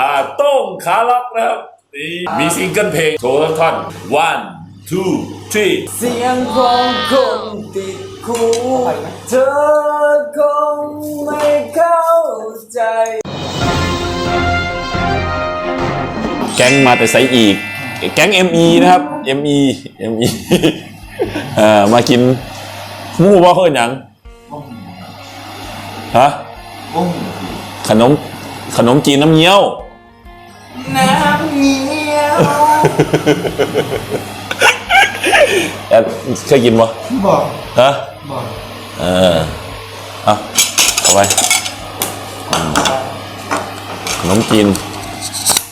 อ่าโต้งขาล็อกนะครับนี่มีซิงเกิลเพลงโชว์ทั้งท่อน one two three เสียงของคนติดคูเธอคงไม่เข้าใจ แก๊งมาแต่ไซอีก แก๊ง ME นะครับ ME ME เอ่อมากินหมูว่าเพื่อนหยังฮะขนมขนมจีนน้ำเงี้ยว น้ำเงี้ยวแอดเคยกินปะบอกฮะบอกเออเอาเอาไปอืมขนมจีน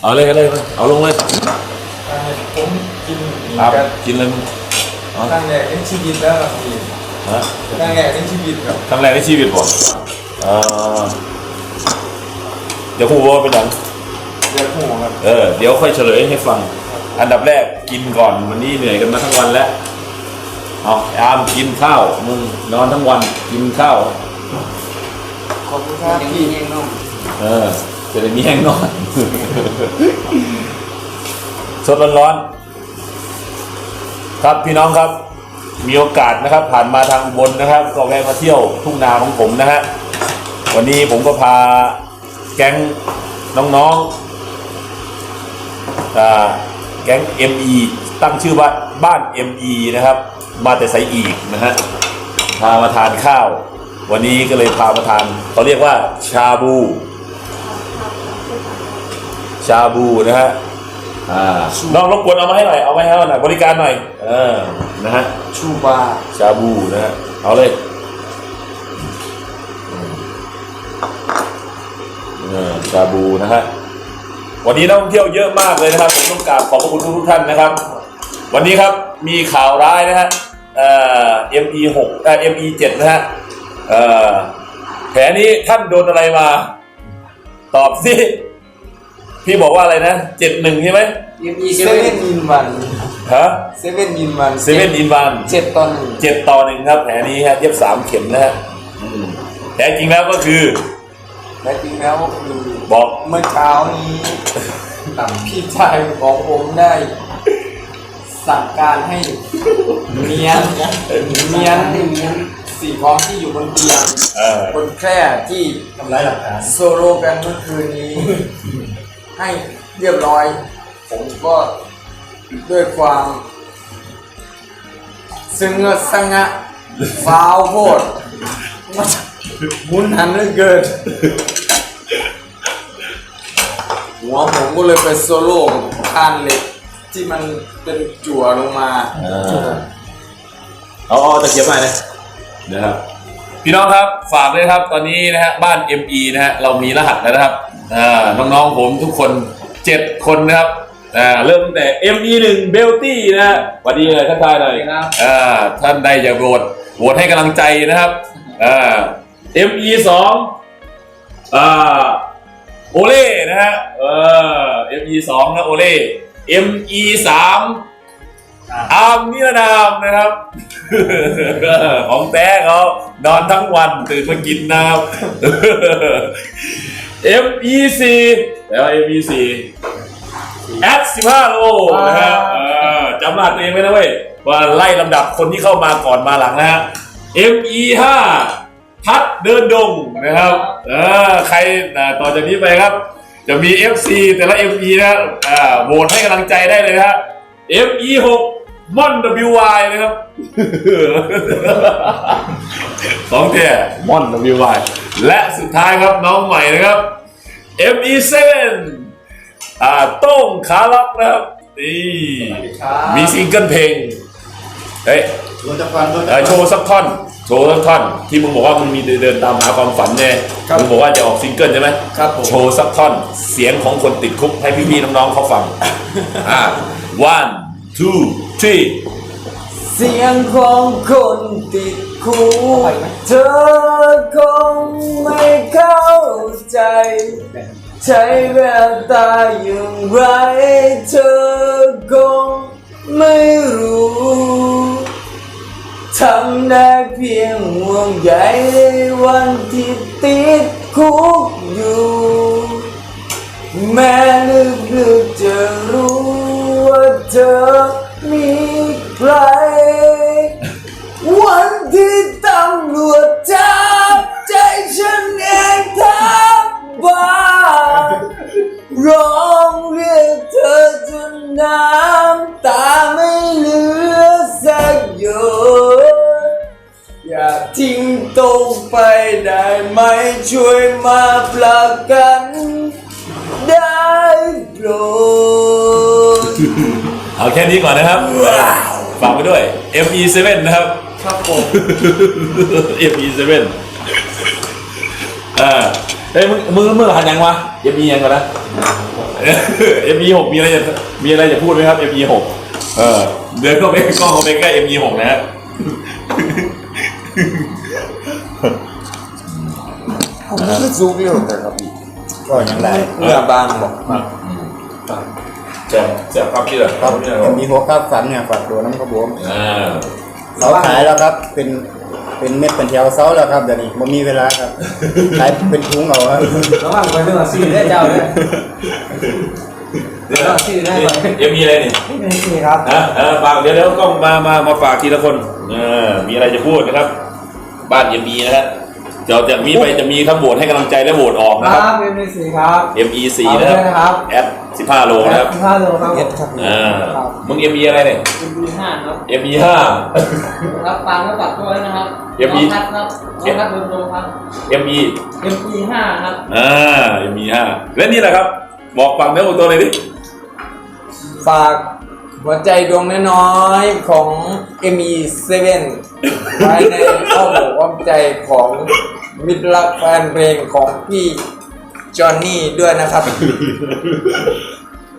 เอาเลยก็ได้เอาลงเลยผมกินครับกันกินเลยมึงตั้งแต่ในชีวิตแล้วครับพี่ฮะตั้งแต่ในชีวิตครับครั้งแรกในชีวิตผมเออเดี๋ยวครูว่าเป็นหยัง เดี๋ยวหูครับเออเดี๋ยวค่อยเฉลยให้ฟัง อันดับแรกกินก่อนวันนี้เหนื่อยกันมาทั้งวันแล้วเอาไอ้อามกินข้าวมึงนอนทั้งวันกินข้าว ขอบคุณครับพี่เออจะได้มีแห้งนอนสดร้อนๆครับพี่น้องครับ มีโอกาสนะครับ ผ่านมาทางอุบนนะครับ ก็แวะมาเที่ยวทุ่งนาของผมนะฮะวันนี้ผมก็พาแก๊งน้องๆอ่า แก๊ง ME ตั้งชื่อว่าบ้าน ME นะครับ มาแต่ไซอีกนะฮะพามาทานข้าว วันนี้ก็เลยพามาทานเขาเรียกว่าชาบู ชาบูนะฮะอ่าน้องรบกวนเอามาให้หน่อย เอามาให้เราหน่อยบริการหน่อย เออ นะฮะ ชูบา ชาบูนะฮะ เอาเลยเออชาบูนะฮะ วันนี้นักท่องเที่ยวเยอะมากเลยนะครับผมต้องกราบขอบพระคุณทุกๆท่านนะครับ วันนี้ครับมีข่าวร้ายนะฮะเอ่อ ME หกเอ่อ ME เจ็ดนะฮะเอ่อแผลนี้ท่านโดนอะไรมา ตอบสิพี่บอกว่าอะไรนะเจ็ดหนึ่งใช่ไหมเซเว่นอินวันฮะเซเว่นอินวันเซเว่นอินวันเจ็ดตอนหนึ่งเจ็ดต่อหนึ่งครับแผลนี้ฮะเย็บสามเข็มนะฮะอืมแท้จริงแล้วก็คือ และจริงแล้วก็คือบอกเมื่อเช้านี้พี่ชายของผมได้ สั่งการให้เมียนเมียนสิ่งของที่อยู่บนเตียงเออบนแคร่ที่ทำร้ายหลักฐานโซโลกันเมื่อคืนนี้ ให้เรียบร้อย ผมก็ด้วยความซึ่งสังะฟาวโพดมัน มุนหันเหลือเกินหัวผมก็เลยไปโซโล่กับคานเหล็กที่มันเป็นจั่วลงมาเออเอาเอาตะเกียบมาเลยนะครับ พี่น้องครับฝากเลยครับตอนนี้นะฮะบ้าน ME นะฮะเรามีรหัสแล้วนะครับอ่าน้องๆผมทุกคนเจ็ดคนนะครับอ่าเริ่มตั้งแต่ ME หนึ่งเบลตี้นะฮะสวัสดีเลยทักทายหน่อย ครับ อ่าท่านใดอย่าโหวตโหวตให้กำลังใจนะครับอ่า ME สองอ่าโอเล่นะฮะเออ ME สองนะโอเล่ ME สามอาร์มนิรนามนะครับ ของแท้เขานอนทั้งวันตื่นมากินน้ำ ME สี่แล้ว ME สี่แอดสิบห้าโลนะฮะเออจำรหัสตัวเองไว้นะเว้ยว่าไล่ลำดับคนที่เข้ามาก่อนมาหลังนะฮะ ME ห้า ทัดเดินดงนะครับเออใครอ่าต่อจากนี้ไปครับ จะมี FC แต่ละ ME นะอ่าโหวตให้กำลังใจได้เลยนะฮะ ME 6ม่อน WY นะครับของแท้ม่อน WY และสุดท้ายครับน้องใหม่นะครับ ME 7อ่าโต้งขาล็อกนะครับนี่มีซิงเกิลเพลงเฮ้ยรถจะฟันรถเอ่อโชว์สักท่อน โชว์สักท่อนที่มึงบอกว่ามึงมีเดินตามหาความฝันไงมึงบอกว่าจะออกซิงเกิลใช่ไหมครับผมโชว์สักท่อนเสียงของคนติดคุกให้พี่ๆน้องๆเขาฟังอ่า one two three เสียงของคนติดคูเธอคงไม่เข้าใจ ใช้แววตาอย่างไรเธอคงไม่รู้ ทำได้เพียงห่วงใยในวันที่ติดคุกอยู่ แม้ลึกๆจะรู้ว่าเธอมีใครวันที่ตำรวจ ร้องเรียกเธอจนน้ำตาไม่เหลือสักหยดอย่าทิ้งตรงไปได้ไหมช่วยมาปลักกัน ได้โปรดเอาแค่นี้ก่อนนะครับ ฝากไปด้วย ME7 นะครับ ครับผม ME7 อ่า เฮ้ยมึงมึงมึงรหัสยังวะ ME ยังก่อนนะ ME6 มีอะไรจะมีอะไรจะพูดไหมครับ ME6 เออเดินเข้าไปกล้องเข้าไปใกล้ ME6 นะฮะผมไม่ซูมอยู่แต่ครับพี่ก็ยังไรเนื้อบางบอกแจ่มแจ่มครับพี่เหรอครับพี่เหรอมีหัวข้าวฝันเนี่ยฝากตัวน้ำกระบวมอ่าเขาขายแล้วครับเป็น เป็นเม็ดเป็นแถวเซาแล้วครับเดี๋ยวนี้มันมีเวลาครับขายเป็นถุงเอาครับระหว่างไปเรื่องซีได้เจ้าเลยเนี่ยเอาชื่อได้ก่อนเอ็มมีอะไรนี่ไม่เป็นซีครับนะเออฝากเดี๋ยวเดี๋ยวกล้องมามามาฝากทีละคนเออมีอะไรจะพูดนะครับ บ้านเอ็มมีนะฮะ เดี๋ยวจากนี้ไปจะมีทั้งโหวตให้กำลังใจและโหวตออกคนะครับรับเป็นซีครับ ME4 เอานะด้ควรับยนะครับ แอด15โลนะครับห้าโลครับผมอ่ามึง ME อะไรเนี่ยเป็นปีห้าครับ ME5 รับฟังแล้วฝากด้วยนะครับเอ็มอี น้องพัดครับน้องพัดโดนโดนครับ ME เอ็มปีห้าครับ อ่า ME5 และนี่แหละครับ บอกฝั่งเนื้อของตัวเลยดิ ฝาก หัวใจดวงน้อยๆของ ME7 ไว้ในอ้อมอกอ้อมใจของมิตรรักแฟนเพลงของพี่จอห์นนี่ด้วยนะครับ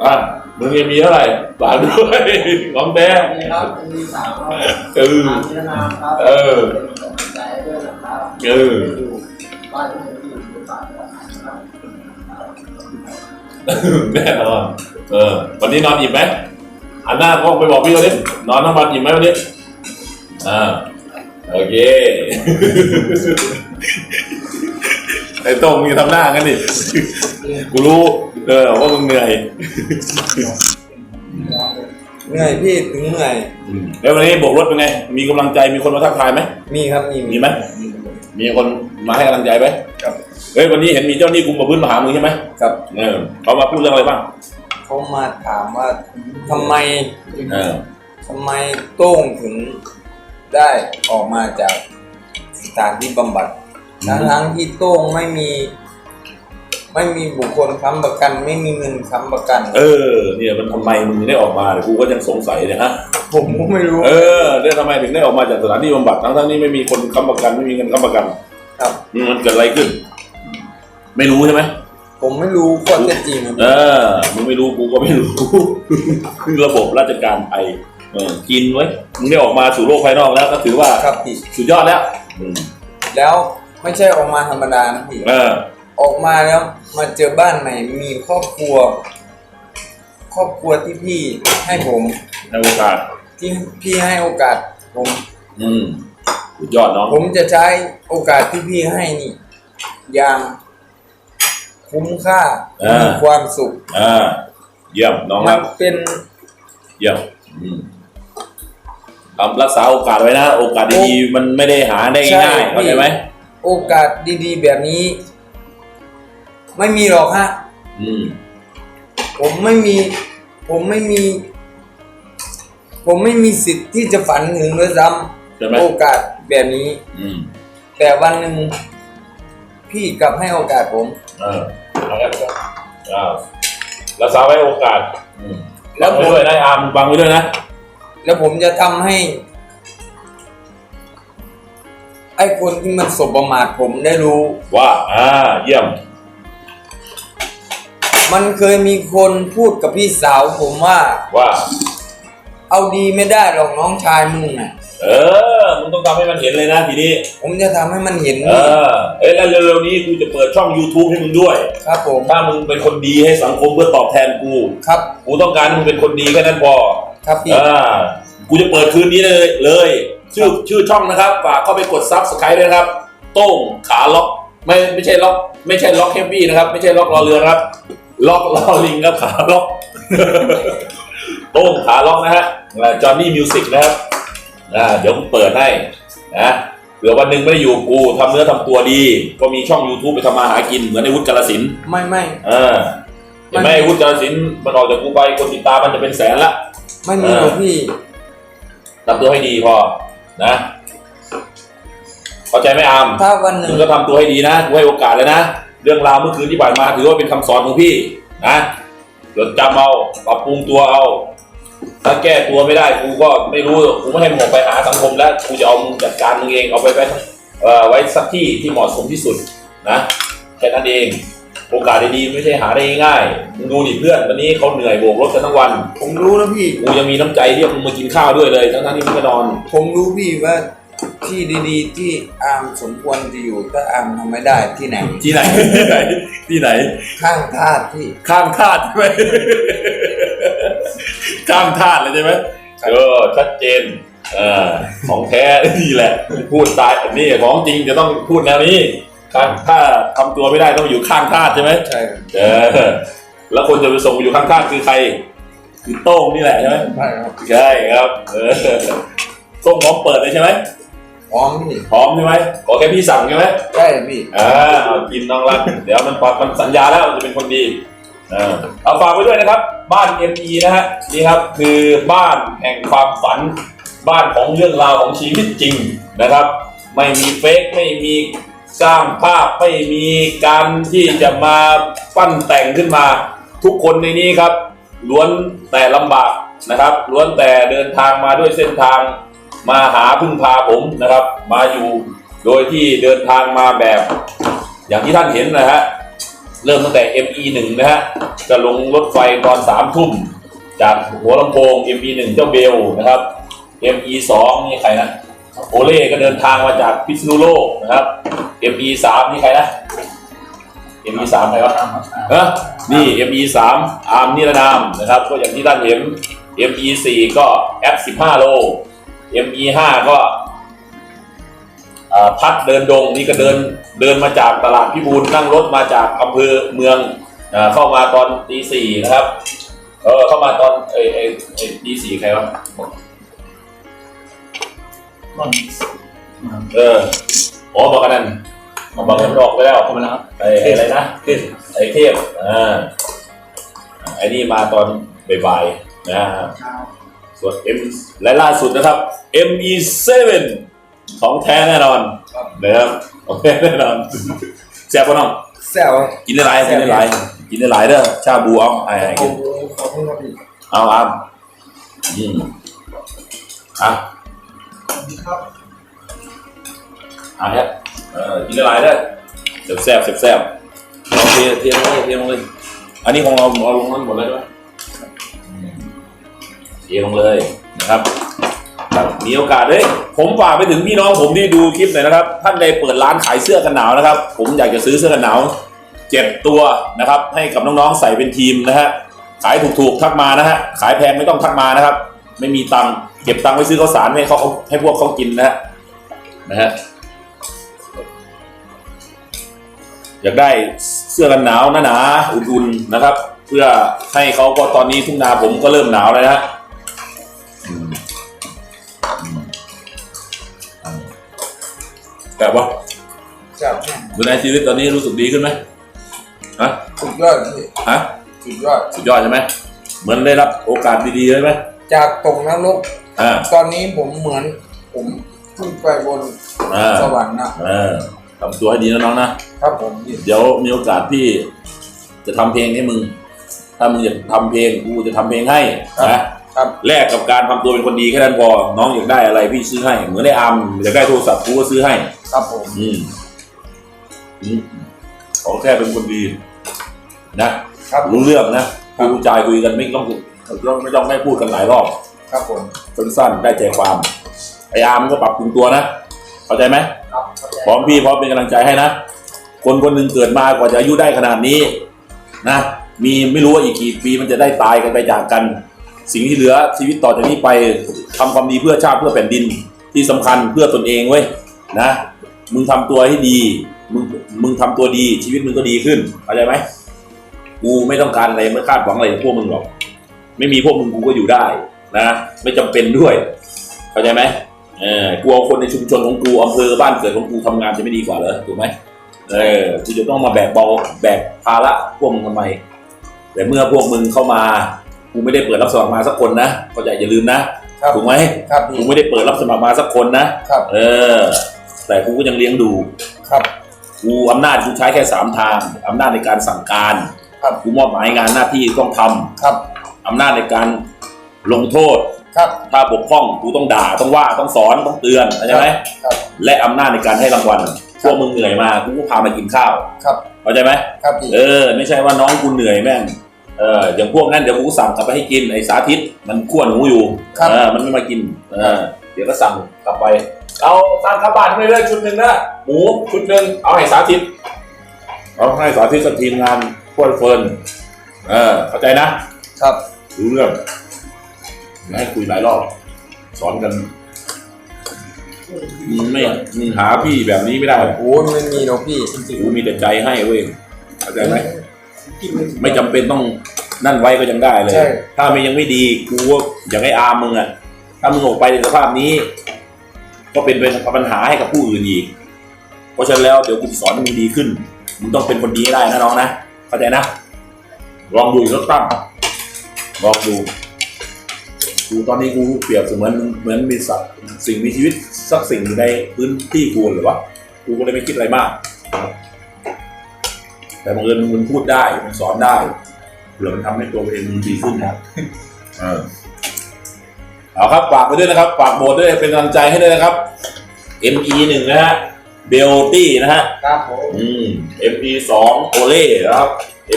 อะมึง ME เท่าไหร่ฝากด้วยของแดงนี่ครับเอ็มปีสามครับเออตามพิจารณาครับเออเป็นกำลังใจด้วยนะครับเออบ้านที่อยู่ที่ฝากนะครับแน่นอนเออ วันนี้นอนอิ่มไหม หันหน้ากล้องไปบอกพี่เขาดินอนทั้งวันอิ่มไหมวันนี้อ่าโอเคไอ้โต้งมึงจะทำหน้างั้นดิกูรู้เออว่ามึงเหนื่อยเหนื่อยพี่ถึงเหนื่อยอืมแล้ววันนี้โบกรถเป็นไง มีกำลังใจมีคนมาทักทายไหม มีครับมีมีไหม มีคนมาให้กำลังใจไหมครับ เฮ้ยวันนี้เห็นมีเจ้าหนี้กรุงประพฤติมาหามึงใช่ไหมครับ เออเขามาพูดเรื่องอะไรบ้าง เขามาถามว่าทำไมเออทำไมโต้งถึงได้ออกมาจากสถานที่บำบัดทั้งทั้งๆที่โต้งไม่มี ไม่มีบุคคลค้ำประกัน ไม่มีเงินค้ำประกัน เออ เนี่ยมันทำไมมึงถึงได้ออกมาเนี่ยกูก็ยังสงสัยเนี่ยฮะ ผมก็ไม่รู้เออเนี่ยทำไมถึงได้ออกมาจากสถานที่บำบัดทั้งทั้งๆที่ไม่มีคนค้ำประกันไม่มีเงินค้ำประกันครับ อืมมันเกิดอะไรขึ้น ไม่รู้ใช่ไหม ผมไม่รู้ข้อเท็จจริงครับเออมึงไม่รู้กูก็ไม่รู้ คือระบบราชการไทยเออกินไว้มึงได้ออกมาสู่โลกภายนอกแล้วก็ถือว่าครับพี่สุดยอดแล้วอืมแล้วไม่ใช่ออกมาธรรมดานะพี่เออ ออกมาแล้วมาเจอบ้านใหม่มีครอบครัว ครอบครัวที่พี่ให้ผมในโอกาส ที่พี่ให้โอกาสผม อืมสุดยอดน้องผมจะใช้โอกาสที่พี่ให้นี่อย่าง คุ้มค่ามีความสุข อ่าเยี่ยมน้องคมัรันบเป็นเยี่ยมอืมทำรักษาโอกาสไว้นะ โอกาสดีๆมันไม่ได้หาได้ง่ายๆเข้าใจไหมโอกาสดีๆ แบบนี้ ไม่มีหรอกฮะ อืม ผมไม่มี ผมไม่มี ผมไม่มีสิทธิ์ที่จะฝันถึงด้วยซ้ใช่ไหมำโอกาสแบบนี้ อืมแต่วันหนึ่งพี่กลับให้โอกาสผม เออ เอาละครับอ่ารักษาไว้โอกาสอืมแล้แล้ววผมไว้ด้วยนะอาร์มฟังไว้ด้วยนะ แล้วผมจะทำให้ ไอ้คนที่มันสบประมาทผมได้รู้ ว่า อ่า เยี่ยม มันเคยมีคนพูดกับพี่สาวผมว่า ว่า เอาดีไม่ได้หรอกน้องชายมึงน่ะ เออมึงต้องทำให้มันเห็นเลยนะทีนี้ ผมจะทำให้มันเห็นเอนี่อเอ้ยแล้วเร็วๆนี้กูจะเปิดช่อง YouTube ให้มึงด้วย ครับผม ถ้ามึงเป็นคนดีให้สังคมเพื่อตอบแทนกู ครับ กูต้องการให้มึงเป็นคนดีแค่นั้นพอครับพี่ อ่ากูจะเปิดคืนนี้เลยเลย ชื่อชื่อช่องนะครับฝากเข้าไปกดซับสไครต์ด้วยนะครับ โต้งขาล็อกไม่ไม่ใช่ล็อก ไม่ใช่ล็อกแฮปปี้นะครับ ไม่ใช่ล็อกรอเรือนะครับ ล็อกล้อลิงครับขาล็อก โต้งขาล็อกนะฮะจอห์นนี่มิวสิกนะครับ อ่าเดี๋ยวผมเปิดให้นะเผื่อวันหนึ่งไม่ได้อยู่กับกูทำเนื้อทำตัวดี ก็มีช่อง YouTube ไปทำมาหากินเหมือนในวุฒิกาลสินธุ์ไม่ไม่เออเห็นไหมวุฒิกาลสินธุ์มันออกจากกูไปคนติดตามมันจะเป็นแสนละไม่มีเออหรอกพี่ทำตัวให้ดีพอนะเข้าใจไหมอามถ้าวันหนึ่มึงงก็ทำตัวให้ดีนะกูให้โอกาสเลยนะเรื่องราวเมื่อคืนที่ผ่านมาถือว่าเป็นคำสอนของพี่นะจดจำเอาปรับปรุงตัวเอา ถ้าแก้ตัวไม่ได้กูก็ไม่รู้กูไม่ให้มึงออกไปหาสังคมแล้วกูจะเอามึงจัดการมึงเองเอาไปไว้เอ่อไว้สักที่ที่เหมาะสมที่สุดนะแค่นั้นเองโอกาสดีๆไม่ใช่หาได้ง่ายๆมึงดูดิเพื่อนวันนี้เขาเหนื่อยโบกรถกันทั้งวัน ผมรู้นะพี่ กูยังมีน้ำใจเรียกมึงมากินข้าวด้วยเลยทั้งๆที่มึงก็นอน ผมรู้พี่ว่าที่ดีๆที่อามสมควรจะอยู่ถ้าอามทำไม่ได้ที่ไหน ที่ไหน ที่ไหนที่ไหนข้างทาสที่ ข้างทาดใช่ไหม ข้างทาดเลยใช่ไหมเออชัดเจนเออของแท้นี่แหละ พูดตายนี่ของจริงจะต้องพูดแนวนี้ข้างถ้าทำตัวไม่ได้ต้องอยู่ข้างทาดใช่ไหมใช่ครับเออแล้วคนจะไปส่งไปอยู่ข้างทาดคือใคร คือโต้งนี่แหละใช่ไหมใช่ครับใช่ครับเออโต้งพร้อมเปิดเลยใช่ไหมพร้อมพี่พร้อมใช่ไหมขอแค่พี่สั่งใช่ไหมใช่พี่อ่าเอากินน้องรักเดี๋ยวมันปรับมันสัญญาแล้วมันจะเป็นคนดี เออเอาฝากไว้ด้วยนะครับ บ้าน ME นะฮะนี่ครับคือบ้านแห่งความฝัน บ้านของเรื่องราวของชีวิตจริงนะครับ ไม่มีเฟกไม่มีสร้างภาพไม่มีการที่จะมาปั้นแต่งขึ้นมา ทุกคนในนี้ครับล้วนแต่ลำบากนะครับล้วนแต่เดินทางมาด้วยเส้นทางมาหาพึ่งพาผมนะครับ มาอยู่โดยที่เดินทางมาแบบ อย่างที่ท่านเห็นนะฮะ เริ่มตั้งแต่ ME 1 นะฮะจะลงรถไฟตอนสามทุ่ม จากหัวลำโพง ME 1 เจ้าเบลนะครับ ME 2 นี่ใครนะโอเล่ก็เดินทางมาจากพิษณุโลกนะครับ ME 3 นี่ใครนะ ME 3 ใครวะเออนี่ ME 3 อาร์มนิรนามนะครับ ก็อย่างที่ท่านเห็น ME 4 ก็แอป15 โล ME 5 ก็อ่า พัดเดินดงนี่ก็เดินเดินมาจากตลาดพิบูลนั่งรถมาจากอำเภอเมืองอ่าเข้ามาตอนตีสี่นะครับเออเข้ามาตอนเอ้ยเอ้ยเอ้ยตีสี่ใครวะเอออ๋อบอกกันนั่นบอกกันออกไปแล้วขอบคุณนะครับไอ้ไอ้อะไรนะเทพไอ้เทพอ่าไอ้นี่มาตอนบ่ายๆนะส่วน M และล่าสุดนะครับ ME7 ของแท้แน่นอนนะครับของแท้แน่นอนแซ่บปะน้องแซวกินได้หลายกินได้หลายกินได้หลายเด้อชาบูเอาไอ้ไอ้กินขอบคุณครับพี่เอาเอาอืมอะครับอะเนี่ยเออกินได้หลายเด้อแซ่บแซ่บแซ่บๆเอาเทเทลงเลยเทลงเลยอันนี้ของเราเอาลงนั่นหมดเลยด้วยอืมเทลงเลยนะครับครับ มีโอกาสเลยผมฝากไปถึงพี่น้องผมที่ดูคลิปหน่อยนะครับ ท่านใดเปิดร้านขายเสื้อกันหนาวนะครับ ผมอยากจะซื้อเสื้อกันหนาวเจ็ดตัวนะครับ ให้กับน้องๆใส่เป็นทีมนะฮะขายถูกๆทักมานะฮะขายแพงไม่ต้องทักมานะครับ ไม่มีตังค์เก็บตังค์ไว้ซื้อข้าวสารให้เขาให้พวกเขากินนะฮะนะฮะอยากได้เสื้อกันหนาวหนาๆอุ่นๆนะครับ เพื่อให้เขาเพราะตอนนี้ทุ่งนาผมก็เริ่มหนาวแล้วนะฮะ แบบว่าแซวดูในชีวิตตอนนี้รู้สึกดีขึ้นไหมฮะสุดยอดพี่ฮะสุดยอดสุดยอดใช่ไหมเหมือนได้รับโอกาสดีๆใช่ไหมจากตกนรกอ่าตอนนี้ผมเหมือนผมขึ้นไปบนอ่าสวรรค์นะเออทำตัวให้ดีนะน้องนะครับผมพี่เดี๋ยวมีโอกาสพี่จะทำเพลงให้มึง ถ้ามึงอยากทำเพลงกูจะทำเพลงให้นะ ครับ แลกกับการทำตัวเป็นคนดีแค่นั้นพอ น้องอยากได้อะไรพี่ซื้อให้ เหมือนได้อาร์มอยากได้โทรศัพท์กูก็ซื้อให้ ครับผม อืมอืมขอแค่เป็นคนดี นะ ครับ รู้เรื่องนะคุยใจายคุยกันไม่ต้องไม่ต้องไม่พูดกันหลายรอบครับผม สั้นๆได้ใจความไออาร์มก็ปรับปรุงตัวนะ เข้าใจไหมครับเข้าใจพร้อมพี่พร้อมเป็นกำลังใจให้นะ คนคนหนึ่งเกิดมากว่าจะอายุได้ขนาดนี้ นะ มีไม่รู้ว่าอีกกี่ปีมันจะได้ตายกันไปจากกัน สิ่งที่เหลือชีวิตต่อจากนี้ไปทำความดีเพื่อชาติเพื่อแผ่นดินที่สำคัญเพื่อตนเองเว้ยนะ มึงทำตัวให้ดี มึงมึงทำตัวดีชีวิตมึงก็ดีขึ้นเข้าใจไหมกูไม่ต้องการอะไรไม่คาดหวังอะไรพวกมึงหรอกไม่มีพวกมึงกูก็อยู่ได้นะ ไม่จำเป็นด้วยเข้าใจไหมเออกูเอาคนในชุมชนของกูอำเภอบ้านเกิดของกูทำงานจะไม่ดีกว่าเหรอถูกไหมเออกูจะต้องมาแบกเบาแบกภาระพวกมึงทำไมแต่เมื่อพวกมึงเข้ามา กูไม่ได้เปิดรับสมัครมาสักคนนะเข้าใจอย่าลืมนะครับถูกไหมครับกูพี่ไม่ได้เปิดรับสมัครมาสักคนนะครับเออ แต่กูก็ยังเลี้ยงดูครับกูอำนาจกูใช้แค่สามทางอำนาจในการสั่งการครับกูมอบหมายงานหน้าที่ต้องทำครับอำนาจในการลงโทษครับถ้าบกพร่องกูต้องด่าต้องว่าต้องสอนต้องเตือนเข้าใจไหมครับและอำนาจในการให้รางวัลพวกมึงเหนื่อยมากูก็พามากินข้าวครับเข้าใจไหมครับพี่เออ ไม่ใช่ว่าน้องกูเหนื่อยแม่ง เอออย่างพวกนั้นเดี๋ยวกูสั่งกลับไปให้กินไอ้สาธิต มันขั้วหนูอยู่ครับ เออมันไม่มากินเออเดี๋ยวก็สั่งกลับไป เอาสั่งกลับบ้านไปเลยชุดหนึ่งนะหมูชุดหนึ่งเอาให้สาธิตเอาให้สาธิตกับทีมงานพวกเฟิร์นเออเข้าใจนะครับ รู้เรื่องอย่าให้คุยหลายรอบสอนกันมึงไม่มึงหาพี่แบบนี้ไม่ได้โอ้ยไม่มีหรอกพี่ กูมีแต่ใจให้เว้ยเข้าใจไหม ไม่จำเป็นต้องนั่นไว้ก็ยังได้เลย ใช่ ถ้ามันยังไม่ดีกูว่าอย่างไอ้อาร์มมึงอะถ้ามึงออกไปในสภาพนี้ ก็เป็นเป็นปัญหาให้กับผู้อื่นอีกเพราะฉะนั้นแล้วเดี๋ยวกูจะสอนให้มึงดีขึ้นมึงต้องเป็นคนดีให้ได้นะน้องนะเข้าใจนะ ลองดูอีกสักตั้งลองดูกูตอนนี้กูเปรียบเสมือนเหมือนมีสัตว์สิ่งมีชีวิตสักสิ่งอยู่ในพื้นที่กูหรือวะกูก็เลยไม่คิดอะไรมาก แต่บังเอิญมึงพูดได้มึงสอนได้เผื่อมันทำให้ตัวเองมึงดีขึ้นนะเออเอาครับฝากไปด้วยนะครับฝากโบสด้วยเป็นกำลังใจให้ด้วยนะครับ ME หนึ่งนะฮะเบลตี้นะฮะครับผมอืม ME สองโอเล่นะครับ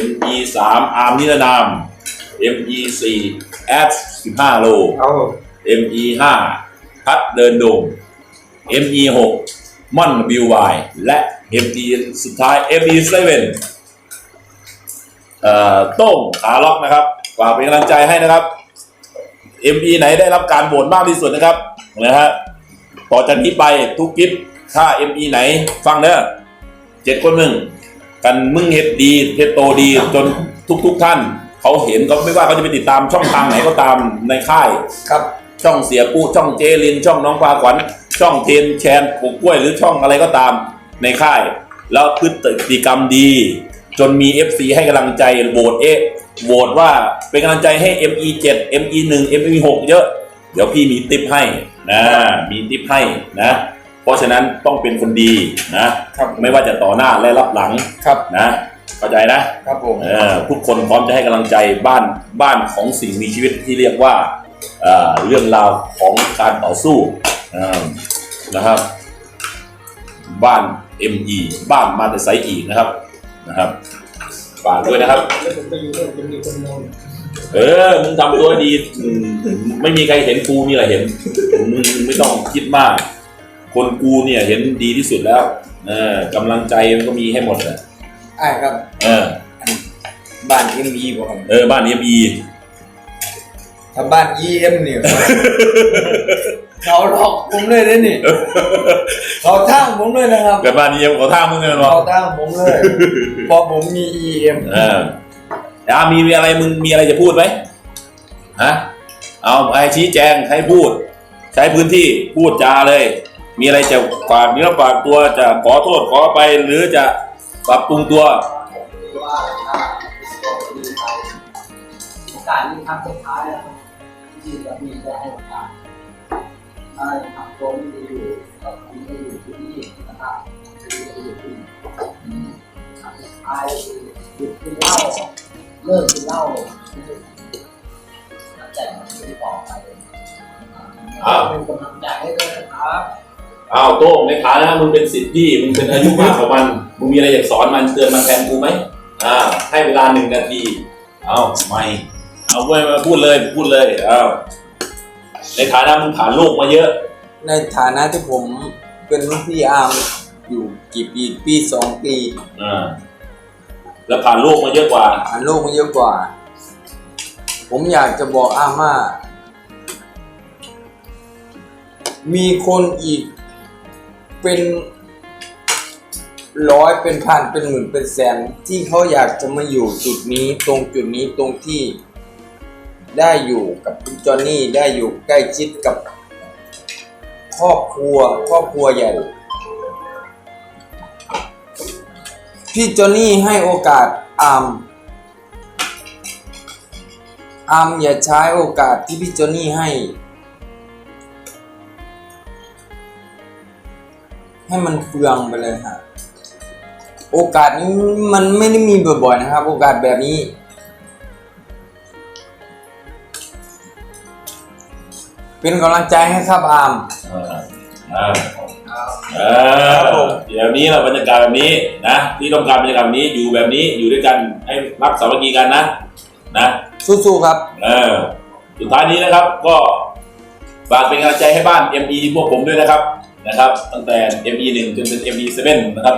ME สามอาร์มนิรนาม ME สี่แอดสิบห้าโล เอา ME ห้าพัดเดินดง ME หกม่อนบิวไวและ ME สุดท้าย ME เซเว่นเอ่อ โต้งขาล็อกนะครับฝากเป็นกำลังใจให้นะครับ ME ไหนได้รับการโหวตมากที่สุดนะครับนะฮะต่อจากนี้ไปทุกคลิปถ้า ME ไหนฟังเด้อเจ็ดคนหนึ่งกันมึงเฮ็ดดีเฮ็ดโตดีจนทุก ๆท่านเขาเห็นเขาไม่ว่าเขาจะไปติดตามช่องทางไหนก็ตามในค่ายครับ ช่องเสียปูช่องเจลินช่องน้องปลาขวัญช่องเทนแชนปลูกกล้วยหรือช่องอะไรก็ตามในค่าย แล้วพฤติกรรมดี จนมี FC ให้กำลังใจโหวตเอะโหวตว่าเป็นกำลังใจให้ ME 7 ME 1 ME 6 เยอะ เดี๋ยวพี่มีติปให้นะมีติปให้นะ เพราะฉะนั้นต้องเป็นคนดีนะครับไม่ว่าจะต่อหน้าและรับหลังครับนะเข้าใจนะครับผมเออทุกคนพร้อมจะให้กำลังใจบ้านบ้านของสิ่งมีชีวิตที่เรียกว่าเอ่อเรื่องราวของการต่อสู้เออนะครับ บ้าน ME บ้านมาแต่ไซอีกนะครับ นะครับฝากด้วยนะครับแล้วผมไปอยู่ด้วยผมอยู่คนเดียวเออมึงทำตัวให้ดีอืมไม่มีใครเห็นกูนี่แหละเห็นมึงไม่ต้องคิดมาก คนกูเนี่ยเห็นดีที่สุดแล้ว เออกำลังใจมันก็มีให้หมดแหละไอ้ครับ เออ บ้าน ME บ่ครับเออ บ้าน ME ถ้าบ้าน EM เนี่ยครับ เขาหลอกผมเลยเด้นี่เขาทั้งผมเลยนะครับเกิดบ้านนี้ยังขอท่ามึงเลยเขาเนาะทั้งผมเลยเพราะผมมี EM เอออามีมีอะไรมึงมีอะไรจะพูดไหมฮะเอาไอชี้แจงให้พูด ใช้พื้นที่พูดจาเลย มีอะไรจะฝากเนื้อฝากตัวจะขอโทษขอไปหรือจะปรับปรุงตัวว่าถ้ามีใครโอกาสนี้ครั้งสุดท้ายแล้วที่จะมีจะให้โอกาส ถ้ายังทำตัวไม่ดีอยู่ก็คงไม่อยู่ที่นี่นะครับคือจะอยู่ที่นี่อืมครั้งสุดท้ายคือหยุดกินเหล้าเลิกกินเหล้าแล้วแต่มันไม่ต่อไปอ้าวเป็นกำลังใจให้ด้วยนะครับอ้าวโต้งในฐานะมึงเป็นสิทธิ์พี่มึงเป็นอายุมากกว่ามันมึงมีอะไรอยากสอนมันเตือนมันแทนกูไหมอ่าให้เวลาหนึ่งนาทีเอาไม่เอาไว้มาพูดเลยพูดเลยเอาว ในฐานะมึงผ่านโลกมาเยอะ ในฐานะที่ผมเป็นรุ่นพี่อาร์มอยู่กี่ปีปีสองปีอ่าแล้วผ่านโลกมาเยอะกว่าอ่านโลกมันเยอะกว่า ผมอยากจะบอกอาร์มว่ามีคนอีกเป็นร้อยเป็นพันเป็นหมื่นเป็นแสนที่เขาอยากจะมาอยู่จุดนี้ตรงจุดนี้ตรงที่ ได้อยู่กับคุณจอห์นนี่ได้อยู่ใกล้ชิดกับครอบครัวครอบครัวใหญ่ พี่จอห์นนี่ให้โอกาสอามอามอย่าใช้โอกาสที่พี่จอห์นนี่ให้ ให้มันเฟืองไปเลยฮะโอกาสนี้มันไม่ได้มีบ่อยๆนะครับ โอกาสแบบนี้ เป็นกำลังใจให้ครับอามอ่าอ่าอ่าเดี๋ยวนี้เราบรรยากาศแบบนี้นะที่ต้องการบรรยากาศแบบนี้อยู่แบบนี้อยู่ด้วยกันให้รักสามัคคีกันนะ นะสู้ๆครับ เออสุดท้ายนี้นะครับ ก็ฝากเป็นกำลังใจให้บ้าน ME พวกผมด้วยนะครับนะครับ ตั้งแต่ ME 1จนเป็น ME 7นะครับ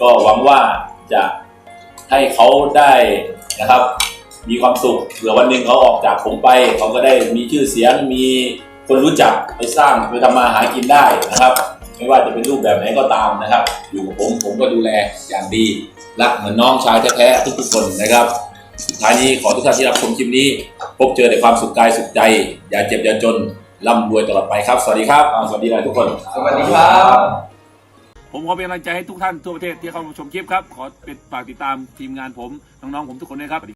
ก็หวังว่าจะให้เขาได้นะครับ มีความสุขเผื่อวันหนึ่งเขาออกจากผมไป เขาก็ได้มีชื่อเสียงมี คนรู้จักไปสร้างไปทำมาหากินได้นะครับ ไม่ว่าจะเป็นรูปแบบไหนก็ตามนะครับ อยู่กับผมผมก็ดูแลอย่างดีรักเหมือนน้องชายแท้ๆทุกๆคนนะครับสุดท้ายนี้ขอทุกท่านที่รับชมคลิปนี้ พบเจอแต่ความสุขกายสุขใจ อย่าเจ็บอย่าจนร่ำรวยตลอดไปครับ สวัสดีครับอ่าสวัสดีนะทุกคน สวัสดีครับ ผมขอเป็นกำลังใจให้ทุกท่านทั่วประเทศที่เข้ามาชมคลิปครับ ขอเป็นฝากติดตามทีมงานผม น้องๆผมทุกคนด้วยครับ